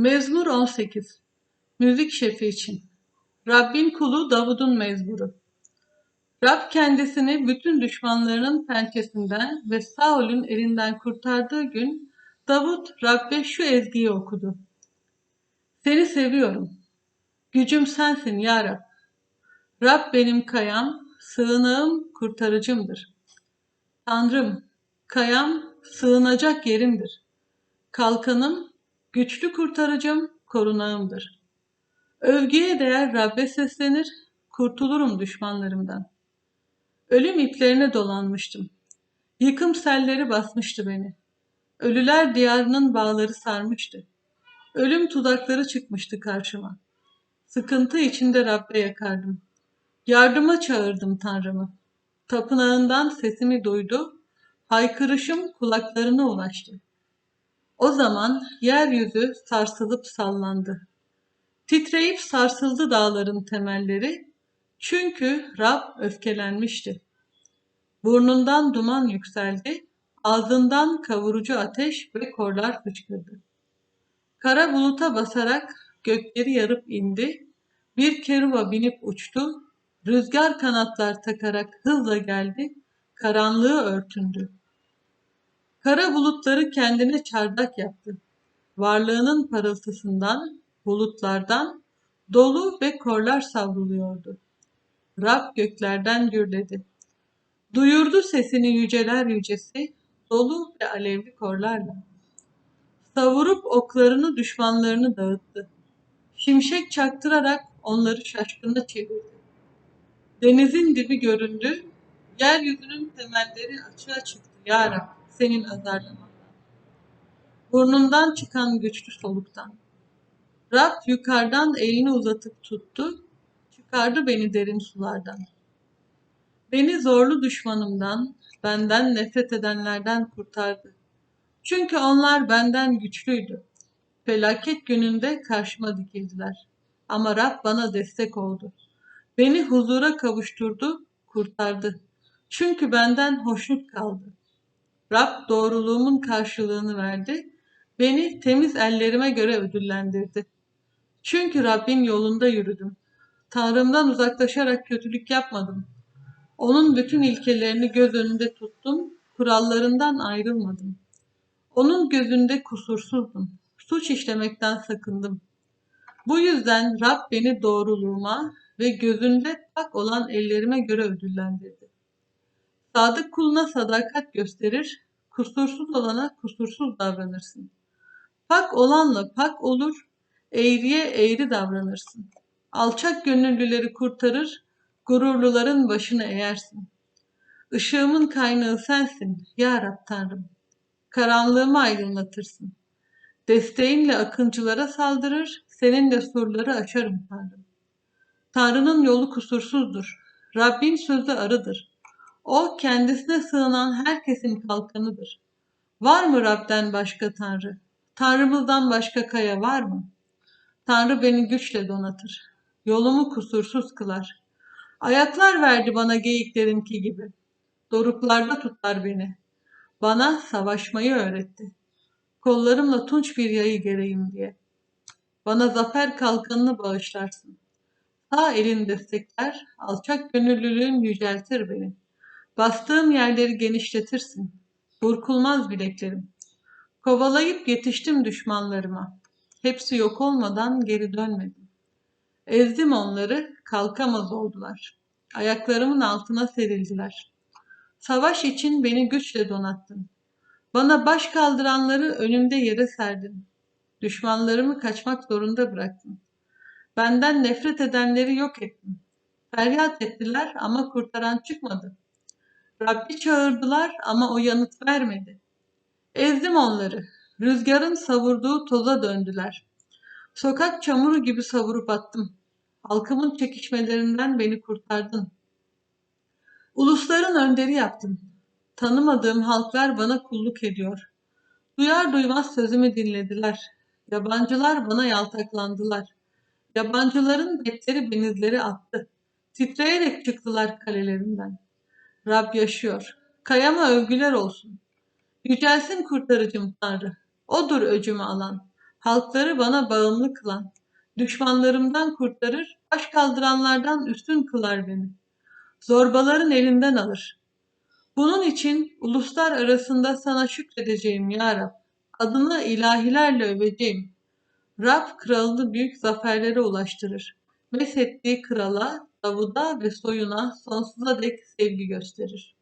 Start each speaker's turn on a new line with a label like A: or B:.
A: Mezmur 18 Müzik şefi için Rabbin kulu Davud'un mezmuru Rab kendisini bütün düşmanlarının pençesinden ve Saul'ün elinden kurtardığı gün Davud Rab'be şu ezgiyi okudu. Seni seviyorum. Gücüm sensin ya Rab. Rab benim kayam, sığınağım, kurtarıcımdır. Tanrım, kayam, sığınacak yerimdir. Kalkanım, güçlü kurtarıcım, korunağımdır. Övgüye değer Rabbe seslenir, kurtulurum düşmanlarımdan. Ölüm iplerine dolanmıştım. Yıkım selleri basmıştı beni. Ölüler diyarının bağları sarmıştı. Ölüm tuzakları çıkmıştı karşıma. Sıkıntı içinde Rabbe yakardım. Yardıma çağırdım Tanrım'ı. Tapınağından sesimi duydu. Haykırışım kulaklarına ulaştı. O zaman yeryüzü sarsılıp sallandı. Titreyip sarsıldı dağların temelleri. Çünkü Rab öfkelenmişti. Burnundan duman yükseldi. Ağzından kavurucu ateş ve korlar fışkırdı. Kara buluta basarak gökleri yarıp indi. Bir keruba binip uçtu. Rüzgar kanatlar takarak hızla geldi. Karanlığı örtündü. Kara bulutları kendine çardak yaptı. Varlığının parıltısından, bulutlardan dolu ve korlar savruluyordu. Rab göklerden gürledi. Duyurdu sesini yüceler yücesi, dolu ve alevli korlarla. Savurup oklarını düşmanlarını dağıttı. Şimşek çaktırarak onları şaşkına çevirdi. Denizin dibi göründü, yeryüzünün temelleri açığa çıktı ya Rab, senin azarlamandan. Burnundan çıkan güçlü soluktan. Rab yukarıdan elini uzatıp tuttu, çıkardı beni derin sulardan. Beni zorlu düşmanımdan, benden nefret edenlerden kurtardı. Çünkü onlar benden güçlüydü. Felaket gününde karşıma dikildiler. Ama Rab bana destek oldu. Beni huzura kavuşturdu, kurtardı. Çünkü benden hoşnut kaldı. Rab doğruluğumun karşılığını verdi. Beni temiz ellerime göre ödüllendirdi. Çünkü Rabbin yolunda yürüdüm. Tanrımdan uzaklaşarak kötülük yapmadım. Onun bütün ilkelerini göz önünde tuttum, kurallarından ayrılmadım. Onun gözünde kusursuzdum. Suç işlemekten sakındım. Bu yüzden Rab beni doğruluğuma ve gözünde pak olan ellerime göre ödüllendirdi. Sadık kuluna sadakat gösterir, kusursuz olana kusursuz davranırsın. Pak olanla pak olur, eğriye eğri davranırsın. Alçak gönüllüleri kurtarır, gururluların başını eğersin. Işığımın kaynağı sensin, ya Rab Tanrım. Karanlığımı aydınlatırsın. Desteğinle akıncılara saldırır, seninle surları aşarım Tanrım. Tanrı'nın yolu kusursuzdur. Rabbin sözü arıdır. O kendisine sığınan herkesin kalkanıdır. Var mı Rab'den başka Tanrı? Tanrımızdan başka kaya var mı? Tanrı beni güçle donatır. Yolumu kusursuz kılar. Ayaklar verdi bana geyiklerinki gibi. Doruklarda tutar beni. Bana savaşmayı öğretti. Kollarımla tunç bir yayı gereyim diye. Bana zafer kalkanını bağışlarsın. Sağ elin destekler, alçak gönüllülüğün yüceltir beni. Bastığım yerleri genişletirsin. Burkulmaz bileklerim. Kovalayıp yetiştim düşmanlarıma. Hepsi yok olmadan geri dönmedim. Ezdim onları, kalkamaz oldular. Ayaklarımın altına serildiler. Savaş için beni güçle donattın. Bana baş kaldıranları önümde yere serdin. Düşmanlarımı kaçmak zorunda bıraktın. Benden nefret edenleri yok ettin. Feryat ettiler ama kurtaran çıkmadı. Rabbi çağırdılar ama o yanıt vermedi. Ezdim onları. Rüzgarın savurduğu toza döndüler. Sokak çamuru gibi savurup attım. Halkımın çekişmelerinden beni kurtardın. Ulusların önderi yaptın. Tanımadığım halklar bana kulluk ediyor. Duyar duymaz sözümü dinlediler. Yabancılar bana yaltaklandılar. Yabancıların betleri benizleri attı. Titreyerek çıktılar kalelerinden. Rab yaşıyor. Kayama övgüler olsun. Yücelsin kurtarıcım Tanrı. Odur öcümü alan. Halkları bana bağımlı kılan, düşmanlarımdan kurtarır, baş kaldıranlardan üstün kılar beni. Zorbaların elinden alır. Bunun için uluslar arasında sana şükredeceğim ya Rab. Adını ilahilerle öveceğim. Rab kralını büyük zaferlere ulaştırır. Meshettiği krala, Davud'a ve soyuna sonsuza dek sevgi gösterir.